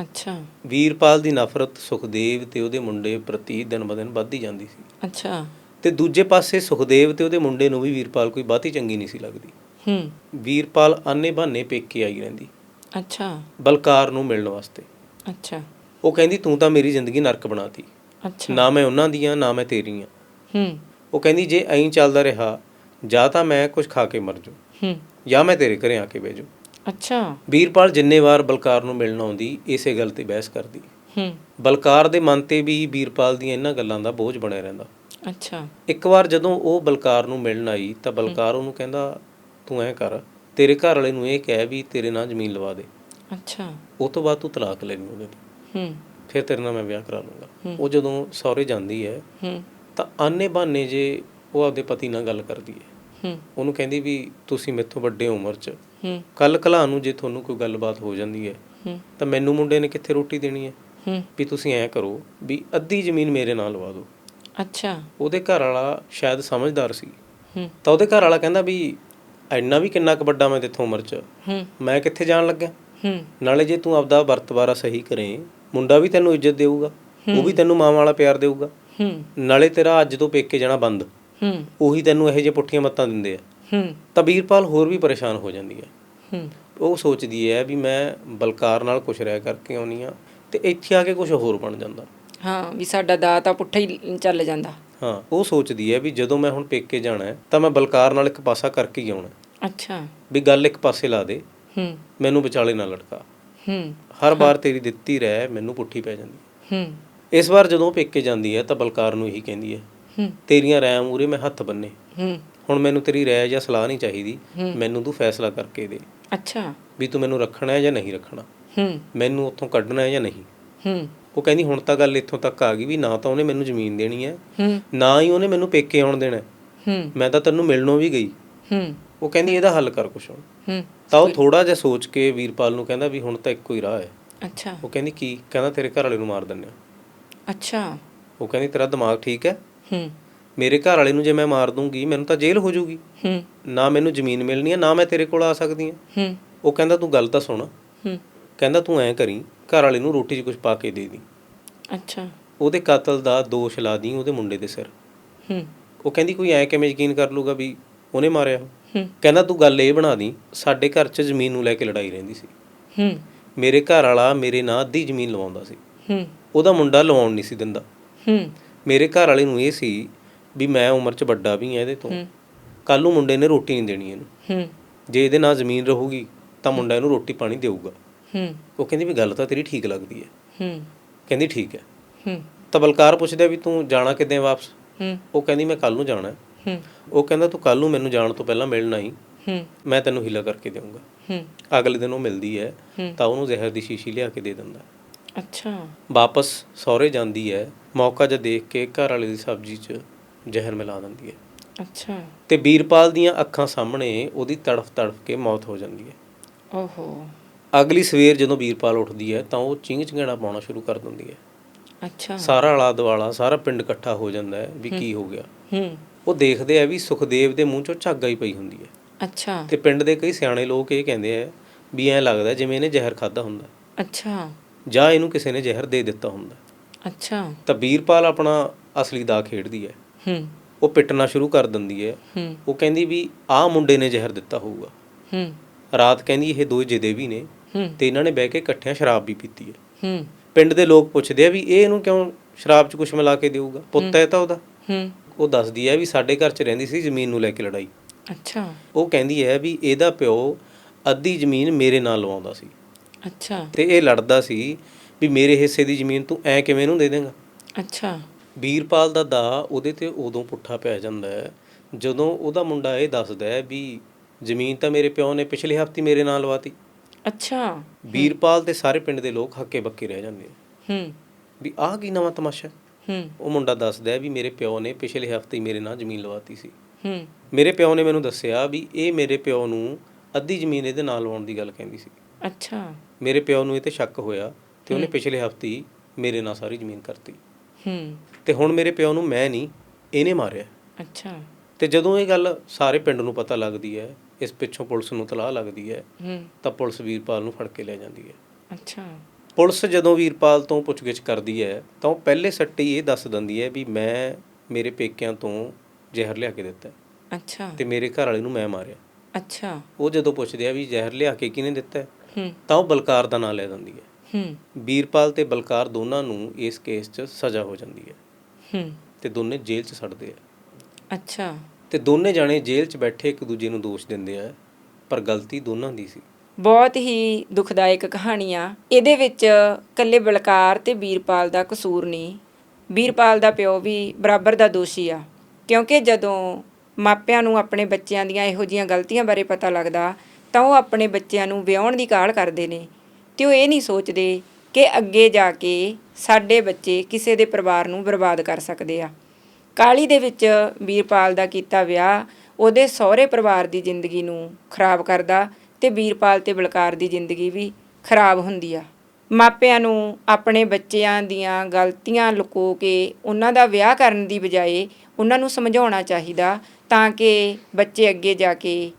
ਅੱਛਾ। ਵੀਰਪਾਲ ਦੀ ਨਫ਼ਰਤ ਸੁਖਦੇਵ ਤੇ ਉਹਦੇ ਮੁੰਡੇ ਪ੍ਰਤੀ ਦਿਨ ਬ ਦਿਨ ਵੱਧਦੀ ਜਾਂਦੀ ਸੀ। ਅੱਛਾ। ਤੇ ਦੂਜੇ ਪਾਸੇ ਸੁਖਦੇਵ ਤੇ ਉਹਦੇ ਮੁੰਡੇ ਨੂੰ ਵੀ ਵੀਰਪਾਲ ਕੋਈ ਬਾਤੀ ਚੰਗੀ ਨਹੀਂ ਸੀ ਲੱਗਦੀ। ਹੂੰ। ਵੀਰਪਾਲ ਆਨੇ ਬਹਾਨੇ ਪੇਕੇ ਆਈ ਰਹਿੰਦੀ। ਅੱਛਾ। ਬਲਕਾਰ ਨੂੰ ਮਿਲਣ ਵਾਸਤੇ। ਅੱਛਾ। ਉਹ ਕਹਿੰਦੀ ਤੂੰ ਤਾਂ ਮੇਰੀ ਜ਼ਿੰਦਗੀ ਨਰਕ ਬਣਾਤੀ ਅੱਛਾ। ਨਾ ਮੈਂ ਉਹਨਾਂ ਦੀਆਂ ਨਾ ਮੈਂ ਤੇਰੀਆਂ। ਹੂੰ। ਉਹ ਕਹਿੰਦੀ ਜੇ ਐਂ ਚੱਲਦਾ ਰਿਹਾ ਜਾਂ ਤਾਂ ਮੈਂ ਕੁਝ ਖਾ ਕੇ ਮਰ ਜੂ ਹੂੰ। ਜਾਂ ਮੈਂ ਤੇਰੇ ਘਰੇ ਆ ਕੇ ਬਹਿ ਜੂ ਅੱਛਾ। ਵੀਰਪਾਲ ਜਿੰਨੇ ਵਾਰ ਬਲਕਾਰ ਨੂੰ ਮਿਲਣ ਆਉਂਦੀ ਇਸੇ ਗੱਲ ਤੇ ਬਹਿਸ ਕਰਦੀ। ਹੂੰ। ਬਲਕਾਰ ਦੇ ਮਨ ਤੇ ਵੀ ਵੀਰਪਾਲ ਦੀਆਂ ਇਹਨਾਂ ਗੱਲਾਂ ਦਾ ਬੋਝ ਬਣਿਆ ਰਹਿੰਦਾ। ਅੱਛਾ। ਇੱਕ ਵਾਰ ਜਦੋਂ ਉਹ ਬਲਕਾਰ ਨੂੰ ਮਿਲਣ ਆਈ ਤਾਂ ਬਲਕਾਰ ਉਹਨੂੰ ਕਹਿੰਦਾ ਤੂੰ ਐਂ ਕਰ ਤੇਰੇ ਘਰ ਵਾਲੇ ਨੂੰ ਇਹ ਕਹਿ ਵੀ ਤੇਰੇ ਨਾਂ ਜ਼ਮੀਨ ਲਵਾ ਦੇ। ਅੱਛਾ। ਉਹ ਤੋਂ ਬਾਅਦ ਤੂੰ ਤਲਾਕ ਲੈ ਲਈ ਉਹਦੇ ਤੋਂ। ਹੂੰ। ਫਿਰ ਤੇਰੇ ਨਾਲ ਮੈਂ ਵਿਆਹ ਕਰਾ ਲੂੰਗਾ। ਉਹ ਜਦੋਂ ਸਹੁਰੇ ਜਾਂਦੀ ਹੈ ਹੂੰ। ਤਾਂ ਆਨੇ ਬਹਾਨੇ ਜੇ ਉਹ ਆਪਦੇ ਪਤੀ ਨਾਲ ਗੱਲ ਕਰਦੀ ਹੈ। ਹੂੰ। ਉਹਨੂੰ ਕਹਿੰਦੀ ਵੀ ਤੁਸੀਂ ਮੇਥੋਂ ਵੱਡੇ ਉਮਰ 'ਚ ਹੂੰ। ਕੱਲ ਕਲਾ ਨੂੰ ਜੇ ਤੁਹਾਨੂੰ ਕੋਈ ਗੱਲਬਾਤ ਹੋ ਜਾਂਦੀ ਹੈ ਹੂੰ। ਤਾਂ ਮੈਨੂੰ ਮੁੰਡੇ ਨੇ ਕਿੱਥੇ ਰੋਟੀ ਦੇਣੀ ਹੈ? ਹੂੰ। ਵੀ ਤੁਸੀਂ ਐਂ ਕਰੋ ਵੀ ਅੱਧੀ ਜ਼ਮੀਨ ਮੇਰੇ ਨਾਲ ਲਵਾ ਦਿਓ। ਅੱਛਾ। ਉਹਦੇ ਘਰ ਵਾਲਾ ਸ਼ਾਇਦ ਸਮਝਦਾਰ ਸੀ। ਹੂੰ। ਤਾਂ ਉਹਦੇ ਘਰ ਵਾਲਾ ਕਹਿੰਦਾ ਵੀ ਐਨਾ ਵੀ ਕਿੰਨਾ ਕੁ ਵੱਡਾ ਮੈਂ ਤੇਥੋਂ ਉਮਰ 'ਚ ਹੂੰ। ਮੈਂ ਕਿੱਥੇ ਜਾਣ ਲੱਗਾ ਹੂੰ। ਨਾਲੇ ਜੇ ਤੂੰ ਆਪਦਾ ਵਰਤਵਾਰਾ ਸਹੀ ਕਰੇ ਮੁੰਡਾ ਵੀ ਤੈਨੂੰ ਇੱਜ਼ਤ ਦੇਊਗਾ ਉਹ ਵੀ ਤੈਨੂੰ ਮਾਂ ਵਾਲਾ ਪਿਆਰ ਦੇਊਗਾ। ਹੂੰ। ਨਾਲੇ ਤੇਰਾ ਅੱਜ ਤੋਂ ਪੇਕੇ ਜਾਣਾ ਬੰਦ। ਹੂੰ। ਉਹੀ ਤੈਨੂੰ ਇਹੋ ਜਿਹੇ ਪੁੱਠੀਆਂ ਮੱਤਾਂ ਦਿੰਦੇ ਆ। ਹੂੰ। ਤਾਂ ਵੀਰਪਾਲ ਹੋਰ ਵੀ ਪਰੇਸ਼ਾਨ ਹੋ ਜਾਂਦੀ ਹੈ। ਹੂੰ। ਉਹ ਸੋਚਦੀ ਹੈ ਵੀ ਮੈਂ ਬਲਕਾਰ ਨਾਲ ਕੁਛ ਰਹਿ ਕਰਕੇ ਆਉਣੀ ਆ ਤੇ ਇੱਥੇ ਆ ਕੇ ਕੁਝ ਹੋਰ ਬਣ ਜਾਂਦਾ। ਹਾਂ ਵੀ ਸਾਡਾ ਦਾ ਤਾਂ ਪੁੱਠਾ ਹੀ ਚੱਲ ਜਾਂਦਾ। ਹਾਂ ਉਹ ਸੋਚਦੀ ਹੈ ਵੀ ਜਦੋਂ ਮੈਂ ਹੁਣ ਪੇਕੇ ਜਾਣਾ ਹੈ ਤਾਂ ਮੈਂ ਬਲਕਾਰ ਨਾਲ ਇੱਕ ਪਾਸਾ ਕਰਕੇ ਹੀ ਆਉਣਾ। ਅੱਛਾ। ਵੀ ਗੱਲ ਇੱਕ ਪਾਸੇ ਲਾ ਦੇ। ਹੂੰ। ਮੈਨੂੰ ਵਿਚਾਲੇ ਨਾ ਲੜਕਾ। ਹੂੰ। ਹਰ ਵਾਰ ਤੇਰੀ ਦਿੱਤੀ ਰਹਿ ਮੈਨੂੰ ਪੁੱਠੀ ਪੈ ਜਾਂਦੀ ਹੂੰ। ਇਸ ਵਾਰ ਜਦੋਂ ਪੇਕੇ ਜਾਂਦੀ ਹੈ ਤਾਂ ਬਲਕਾਰ ਨੂੰ ਇਹੀ ਕਹਿੰਦੀ ਹੈ ਹੂੰ। ਤੇਰੀਆਂ ਰਾਇ ਮੂਰੇ ਮੈਂ ਹੱਥ ਬੰਨੇ। ਹੂੰ। ਹੁਣ ਮੈਨੂੰ ਤੇਰੀ ਰਾਇ ਜਾਂ ਸਲਾਹ ਨਹੀਂ ਚਾਹੀਦੀ ਮੈਨੂੰ ਤੂੰ ਫੈਸਲਾ ਕਰਕੇ ਦੇ। ਅੱਛਾ। ਵੀ ਤੂੰ ਮੈਨੂੰ ਰੱਖਣਾ ਹੈ ਜਾਂ ਨਹੀਂ ਰੱਖਣਾ। ਹੂੰ। ਮੈਨੂੰ ਉੱਥੋਂ ਕੱਢਣਾ ਹੈ ਜਾਂ ਨਹੀਂ। ਹੂੰ। ਉਹ ਕਹਿੰਦੀ ਹੁਣ ਤਾਂ ਗੱਲ ਇੱਥੋਂ ਤੱਕ ਆ ਗਈ ਵੀ ਨਾ ਤਾਂ ਉਹਨੇ ਮੈਨੂੰ ਜ਼ਮੀਨ ਦੇਣੀ ਹੈ ਹੂੰ। ਨਾ ਹੀ ਉਹਨੇ ਮੈਨੂੰ ਪੇਕੇ ਆਉਣ ਦੇਣਾ ਹੈ। ਹੂੰ। ਮੈਂ ਤਾਂ ਤੈਨੂੰ ਮਿਲਣੋਂ ਵੀ ਗਈ। ਹੂੰ। ਉਹ ਕਹਿੰਦੀ ਇਹਦਾ ਹੱਲ ਕਰ ਕੁਛ ਹੁਣ। ਹੂੰ। ਤਾਂ ਉਹ ਥੋੜਾ ਜਿਹਾ ਸੋਚ ਕੇ ਵੀਰਪਾਲ ਨੂੰ ਕਹਿੰਦਾ ਵੀ ਹੁਣ ਤਾਂ ਇੱਕੋ ਹੀ ਰਾਹ ਹੈ। ਅੱਛਾ। ਉਹ ਕਹਿੰਦੀ ਕੀ? ਕਹਿੰਦਾ ਤੇਰੇ ਘਰ ਵਾਲੇ ਨੂੰ ਮਾਰ ਦਿੰਨੇ ਆ। ਅੱਛਾ। ਉਹ ਕਹਿੰਦੀ ਤੇਰਾ ਦਿਮਾਗ ਠੀਕ ਹੈ? ਹੂੰ। ਮੇਰੇ ਘਰ ਵਾਲੇ ਨੂੰ ਜੇ ਮੈਂ ਮਾਰ ਦੂੰਗੀ ਮੈਨੂੰ ਤਾਂ ਜੇਲ੍ਹ ਹੋ ਜਾਊਗੀ। ਹੂੰ। ਨਾ ਮੈਨੂੰ ਜ਼ਮੀਨ ਮਿਲਣੀ ਹੈ ਨਾ ਮੈਂ ਤੇਰੇ ਕੋਲ ਆ ਸਕਦੀ ਹਾਂ। ਹੂੰ। ਉਹ ਕਹਿੰਦਾ ਤੂੰ ਗੱਲ ਤਾਂ ਸੁਣ। ਹੂੰ। ਕਹਿੰਦਾ ਤੂੰ ਐਂ ਕਰੀ ਘਰ ਵਾਲੇ ਨੂੰ ਰੋਟੀ 'ਚ ਕੁਝ ਪਾ ਕੇ ਦੇ ਦੀ। ਅੱਛਾ। ਉਹਦੇ ਕਤਲ ਦਾ ਦੋਸ਼ ਲਾ ਦੀ ਉਹਦੇ ਮੁੰਡੇ ਦੇ ਸਿਰ। ਹੂੰ। ਉਹ ਕਹਿੰਦੀ ਕੋਈ ਐਂ ਕਿਵੇਂ ਯਕੀਨ ਕਰ ਲੂਗਾ ਵੀ ਉਹਨੇ ਮਾਰਿਆ? ਹੂੰ। ਕਹਿੰਦਾ ਤੂੰ ਗੱਲ ਇਹ ਬਣਾ ਦੀ ਸਾਡੇ ਘਰ 'ਚ ਜ਼ਮੀਨ ਨੂੰ ਲੈ ਕੇ ਲੜਾਈ ਰਹਿੰਦੀ ਸੀ। ਹੂੰ। ਮੇਰੇ ਘਰ ਵਾਲਾ ਮੇਰੇ ਨਾਂ ਅੱਧੀ ਜ਼ਮੀਨ ਲਵਾਉਂਦਾ ਸੀ। ਹੂੰ। ਉਹਦਾ ਮੁੰਡਾ ਲਵਾਉਣ ਨਹੀਂ ਸੀ ਦਿੰਦਾ। ਹੂੰ। ਮੇਰੇ ਘਰ ਵਾਲੇ ਨੂੰ ਇਹ ਸੀ ਵੀ ਮੈਂ ਉਮਰ 'ਚ ਵੱਡਾ ਵੀ ਹਾਂ ਇਹਦੇ ਤੋਂ। ਕੱਲ ਨੂੰ ਮੁੰਡੇ ਨੇ ਰੋਟੀ ਨਹੀਂ ਦੇਣੀ ਇਹਨੂੰ। ਹੂੰ। ਜੇ ਇਹਦੇ ਨਾਲ ਜ਼ਮੀਨ ਰਹੂਗੀ ਤਾਂ ਮੁੰਡਾ ਇਹਨੂੰ ਰੋਟੀ ਪਾਣੀ ਦੇਊਗਾ। ਹੂੰ। ਉਹ ਕਹਿੰਦੀ ਵੀ ਗੱਲ ਤਾਂ ਤੇਰੀ ਠੀਕ ਲੱਗਦੀ ਹੈ। ਹੂੰ। ਕਹਿੰਦੀ ਠੀਕ ਹੈ। ਹੂੰ। ਤਾਂ ਬਲਕਾਰ ਪੁੱਛਦਾ ਵੀ ਤੂੰ ਜਾਣਾ ਕਿੱਦਾਂ ਵਾਪਸ? ਹੂੰ। ਉਹ ਕਹਿੰਦੀ ਮੈਂ ਕੱਲ ਨੂੰ ਜਾਣਾ ਹੈ। ਉਹ ਕਹਿੰਦਾ ਤੂੰ ਕੱਲ ਨੂੰ ਮੈਨੂੰ ਜਾਣ ਤੋਂ ਪਹਿਲਾਂ ਮਿਲਣਾ ਹੀ। ਹੂੰ। ਮੈਂ ਤੈਨੂੰ ਹੀਲਾ ਕਰਕੇ ਦੇਵਾਂਗਾ ਹੂੰ। ਅਗਲੇ ਦਿਨ ਉਹ ਮਿਲਦੀ ਹੈ। ਹੂੰ। ਤਾਂ ਉਹਨੂੰ ਜ਼ਹਿਰ ਦੀ ਸ਼ੀਸ਼ੀ ਲਿਆ ਕੇ ਦੇ ਦਿੰਦਾ। ਅੱਛਾ। ਵਾਪਸ ਸਹੁਰੇ ਜਾਂਦੀ ਹੈ। ਮੌਕਾ ਜਿਹਾ ਦੇਖ ਕੇ ਘਰ ਵਾਲੇ ਦੀ ਸਬਜ਼ੀ 'ਚ ਜ਼ਹਿਰ ਮਿਲਾ ਦਿੰਦੀ ਹੈ। ਅੱਛਾ। ਤੇ ਵੀਰਪਾਲ ਦੀਆਂ ਅੱਖਾਂ ਸਾਹਮਣੇ ਉਹਦੀ ਤੜਫ ਤੜਫ ਕੇ ਮੌਤ ਹੋ ਜਾਂਦੀ ਹੈ। ਓਹੋ। ਅਗਲੀ ਸਵੇਰ ਜਦੋਂ ਵੀਰਪਾਲ ਉੱਠਦੀ ਹੈ ਤਾਂ ਉਹ ਚਿੰਗ ਚਿੰਗਣਾ ਪਾਉਣਾ ਸ਼ੁਰੂ ਕਰ ਦਿੰਦੀ ਹੈ। ਅੱਛਾ। ਸਾਰਾ ਆਲਾ ਦੁਆਲਾ ਸਾਰਾ ਪਿੰਡ ਇਕੱਠਾ ਹੋ ਜਾਂਦਾ ਹੈ ਵੀ ਕੀ ਹੋ। ਗਿਆ। ਹੂੰ। ਉਹ ਦੇਖਦੇ ਆ ਵੀ ਸੁਖਦੇਵ ਦੇ ਮੂੰਹ ਚੋਂ ਝਾਗਾ ਹੀ ਪਈ ਹੁੰਦੀ ਹੈ। ਅੱਛਾ। ਤੇ ਪਿੰਡ ਦੇ ਕਈ ਸਿਆਣੇ ਲੋਕ ਇਹ ਕਹਿੰਦੇ ਆ ਵੀ ਐਂ ਲੱਗਦਾ ਜਿਵੇਂ ਇਹਨੇ ਜ਼ਹਿਰ ਖਾਦਾ ਹੁੰਦਾ। ਅੱਛਾ। ਜਾਂ ਇਹਨੂੰ ਕਿਸੇ ਨੇ ਜ਼ਹਿਰ ਦੇ ਦਿੱਤਾ ਹੁੰਦਾ। ਅੱਛਾ। ਤਾਂ ਵੀਰਪਾਲ ਆਪਣਾ ਅਸਲੀ ਦਾ ਖੇਡਦੀ ਹੈ। ਹੂੰ ਉਹ ਪਿੱਟਣਾ ਸ਼ੁਰੂ ਕਰ ਦਿੰਦੀ ਹੈ। ਹੂੰ। ਉਹ ਕਹਿੰਦੀ ਵੀ ਆਹ ਮੁੰਡੇ ਨੇ ਜ਼ਹਿਰ ਦਿੱਤਾ ਹੋਊਗਾ। ਹੂੰ। ਰਾਤ ਕਹਿੰਦੀ ਇਹ ਦੋ ਜਿਦੇ ਵੀ ਨੇ ਹੂੰ। ਤੇ ਇਹਨਾਂ ਨੇ ਬਹਿ ਕੇ ਇਕੱਠਿਆਂ ਸ਼ਰਾਬ ਵੀ ਪੀਤੀ ਹੈ। ਹੂੰ। ਪਿੰਡ ਦੇ ਲੋਕ ਪੁੱਛਦੇ ਆ ਵੀ ਇਹ ਇਹਨੂੰ ਕਿਉਂ ਸ਼ਰਾਬ 'ਚ ਕੁਝ ਮਿਲਾ ਕੇ ਦੇਊਗਾ? ਪੁੱਤ ਹੈ। ਤਾਂ ਉਹਦਾ। ਹੂੰ। ਉਹ ਦੱਸਦੀ ਹੈ ਵੀ ਸਾਡੇ ਘਰ 'ਚ ਰਹਿੰਦੀ ਸੀ ਜ਼ਮੀਨ ਨੂੰ ਲੈ ਕੇ ਲੜਾਈ। ਅੱਛਾ। ਉਹ ਕਹਿੰਦੀ ਹੈ ਵੀ ਇਹਦਾ ਪਿਓ ਅੱਧੀ ਜ਼ਮੀਨ ਮੇਰੇ ਨਾਲ ਲਵਾਉਂਦਾ ਸੀ। ਅੱਛਾ। ਤੇ ਇਹ ਲੜਦਾ ਸੀ ਵੀ ਮੇਰੇ ਹਿੱਸੇ ਦੀ ਜ਼ਮੀਨ ਤੂੰ ਐ ਕਿਵੇਂ ਇਹਨੂੰ ਦੇ ਦੇਂਗਾ? ਅੱਛਾ। ਵੀਰਪਾਲ ਦਾ ਦਾ ਉਹਦੇ ਤੇ ਉਦੋਂ ਪੁੱਠਾ ਪੈ ਜਾਂਦਾ ਹੈ ਜਦੋਂ ਉਹਦਾ ਮੁੰਡਾ ਇਹ ਦੱਸਦਾ ਹੈ ਵੀ ਜ਼ਮੀਨ ਤਾਂ ਮੇਰੇ ਪਿਓ ਨੇ ਪਿਛਲੇ ਹਫ਼ਤੇ ਮੇਰੇ ਨਾਲ ਲਵਾਤੀ। ਅੱਛਾ। ਵੀਰਪਾਲ ਤੇ ਸਾਰੇ ਪਿੰਡ ਦੇ ਲੋਕ ਹੱਕੇ ਬੱਕੇ ਰਹਿ ਜਾਂਦੇ ਹੂੰ। ਵੀ ਆਹ ਕੀ ਨਵਾਂ ਤਮਾਸ਼ਾ ਹੈ? ਉਹ ਮੁੰਡਾ ਦੱਸਦਾ ਹੈ ਵੀ ਮੇਰੇ ਪਿਓ ਨੇ ਪਿਛਲੇ ਹਫ਼ਤੇ ਮੇਰੇ ਨਾਲ ਜ਼ਮੀਨ ਲਵਾਤੀ ਸੀ। ਹੂੰ। ਮੇਰੇ ਪਿਓ ਨੇ ਮੈਨੂੰ ਦੱਸਿਆ ਵੀ ਇਹ ਮੇਰੇ ਪਿਓ ਨੂੰ ਅੱਧੀ ਜ਼ਮੀਨ ਇਹਦੇ ਨਾਲ ਲਵਾਉਣ ਦੀ ਗੱਲ ਕਹਿੰਦੀ ਸੀ। ਅੱਛਾ। ਮੇਰੇ ਪਿਓ ਨੂੰ ਇਹ ਤੇ ਸ਼ੱਕ ਹੋਇਆ ਤੇ ਉਹਨੇ ਪਿਛਲੇ ਹਫ਼ਤੇ ਮੇਰੇ ਨਾਲ ਸਾਰੀ ਜ਼ਮੀਨ ਕਰਤੀ। ਹੂੰ। ਤੇ ਹੁਣ ਮੇਰੇ ਪਿਓ ਨੂੰ ਮੈਂ ਨਹੀਂ ਇਹਨੇ ਮਾਰਿਆ। ਅੱਛਾ। ਤੇ ਜਦੋਂ ਇਹ ਗੱਲ ਸਾਰੇ ਪਿੰਡ ਨੂੰ ਪਤਾ ਲੱਗਦੀ ਹੈ ਇਸ ਪਿੱਛੋਂ ਪੁਲਿਸ ਨੂੰ ਤਲਾਹ ਲੱਗਦੀ ਹੈ ਹੂੰ। ਤਾਂ ਪੁਲਿਸ ਵੀਰਪਾਲ ਨੂੰ ਫੜ ਕੇ ਲੈ ਜਾਂਦੀ ਹੈ। ਅੱਛਾ। ਪੁਲਿਸ ਜਦੋਂ ਵੀਰਪਾਲ ਤੋਂ ਪੁੱਛਗਿੱਛ ਕਰਦੀ ਹੈ ਤਾਂ ਉਹ ਪਹਿਲੇ ਸੱਟੇ ਹੀ ਇਹ ਦੱਸ ਦਿੰਦੀ ਹੈ ਵੀ ਮੈਂ ਮੇਰੇ ਪੇਕਿਆਂ ਤੋਂ ਜ਼ਹਿਰ ਲਿਆ ਕੇ ਦਿੱਤਾ। ਅੱਛਾ। ਤੇ ਮੇਰੇ ਘਰ ਵਾਲੇ ਨੂੰ ਮੈਂ ਮਾਰਿਆ। ਅੱਛਾ। ਉਹ ਜਦੋਂ ਪੁੱਛਦੇ ਆ ਵੀ ਜ਼ਹਿਰ ਲਿਆ ਕੇ ਕਿਹਨੇ ਦਿੱਤਾ ਤਾਂ ਉਹ ਬਲਕਾਰ ਦਾ ਨਾਂ ਲੈ ਦਿੰਦੀ ਹੈ। ਹੂੰ। ਵੀਰਪਾਲ ਤੇ ਬਲਕਾਰ ਦੋਨਾਂ ਨੂੰ ਇਸ ਕੇਸ 'ਚ ਸਜ਼ਾ ਹੋ ਜਾਂਦੀ ਹੈ। ਹੂੰ। ਤੇ ਦੋਨੇ ਜੇਲ੍ਹ 'ਚ ਸੜਦੇ ਆ। ਅੱਛਾ। ਤੇ ਦੋਨੇ ਜਾਣੇ ਜੇਲ੍ਹ 'ਚ ਬੈਠੇ ਇੱਕ ਦੂਜੇ ਨੂੰ ਦੋਸ਼ ਦਿੰਦੇ ਆ ਪਰ ਗਲਤੀ ਦੋਨਾਂ ਦੀ ਸੀ। ਬਹੁਤ ਹੀ ਦੁਖਦਾਇਕ ਕਹਾਣੀ ਆ ਇਹਦੇ ਵਿੱਚ ਕੱਲੇ ਬਲਕਾਰ ਤੇ ਵੀਰਪਾਲ ਦਾ ਕਸੂਰ ਨਹੀਂ। ਵੀਰਪਾਲ ਦਾ ਪਿਓ ਵੀ ਬਰਾਬਰ ਦਾ ਦੋਸ਼ੀ ਆ। ਕਿਉਂਕਿ ਜਦੋਂ ਮਾਪਿਆਂ ਨੂੰ ਆਪਣੇ ਬੱਚਿਆਂ ਦੀਆਂ ਇਹੋ ਜੀਆਂ ਗਲਤੀਆਂ ਬਾਰੇ ਪਤਾ ਲੱਗਦਾ ਤਾਂ ਉਹ ਆਪਣੇ ਬੱਚਿਆਂ ਨੂੰ ਵਿਆਹਣ ਦੀ ਕਾਹਲ ਕਰਦੇ ਨੇ। ਤੇ ਉਹ ਇਹ ਨਹੀਂ ਸੋਚਦੇ ਕਿ ਅੱਗੇ ਜਾ ਕੇ ਸਾਡੇ ਬੱਚੇ ਕਿਸੇ ਦੇ ਪਰਿਵਾਰ ਨੂੰ ਬਰਬਾਦ ਕਰ ਸਕਦੇ ਆ। ਕਾਲੀ ਦੇ ਵਿੱਚ ਵੀਰਪਾਲ ਦਾ ਕੀਤਾ ਵਿਆਹ ਉਹਦੇ ਸਹੁਰੇ ਪਰਿਵਾਰ ਦੀ ਜ਼ਿੰਦਗੀ ਨੂੰ ਖਰਾਬ ਕਰਦਾ ਤੇ ਵੀਰਪਾਲ ਤੇ ਬਲਕਾਰ ਦੀ ਜ਼ਿੰਦਗੀ ਵੀ ਖਰਾਬ ਹੁੰਦੀ ਆ। ਮਾਪਿਆਂ ਨੂੰ ਆਪਣੇ ਬੱਚਿਆਂ ਦੀਆਂ ਗਲਤੀਆਂ ਲੁਕੋ ਕੇ ਉਹਨਾਂ ਦਾ ਵਿਆਹ ਕਰਨ ਦੀ ਬਜਾਏ ਉਹਨਾਂ ਨੂੰ ਸਮਝਾਉਣਾ ਚਾਹੀਦਾ ਤਾਂ ਕਿ ਬੱਚੇ ਅੱਗੇ ਜਾ ਕੇ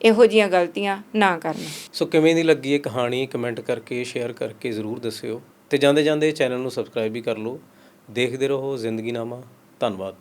ਇਹੋ ਜੀਆਂ ਗਲਤੀਆਂ ਨਾ ਕਰਨ। ਸੋ ਕਿਵੇਂ ਦੀ ਲੱਗੀ ਇਹ ਕਹਾਣੀ? ਕਮੈਂਟ ਕਰਕੇ, ਸ਼ੇਅਰ ਕਰਕੇ ਜ਼ਰੂਰ ਦੱਸਿਓ। ਤੇ ਜਾਂਦੇ ਜਾਂਦੇ ਚੈਨਲ ਨੂੰ ਸਬਸਕ੍ਰਾਈਬ ਵੀ ਕਰ ਲਓ। ਦੇਖਦੇ ਰਹੋ ਜ਼ਿੰਦਗੀਨਾਮਾ। ਧੰਨਵਾਦ।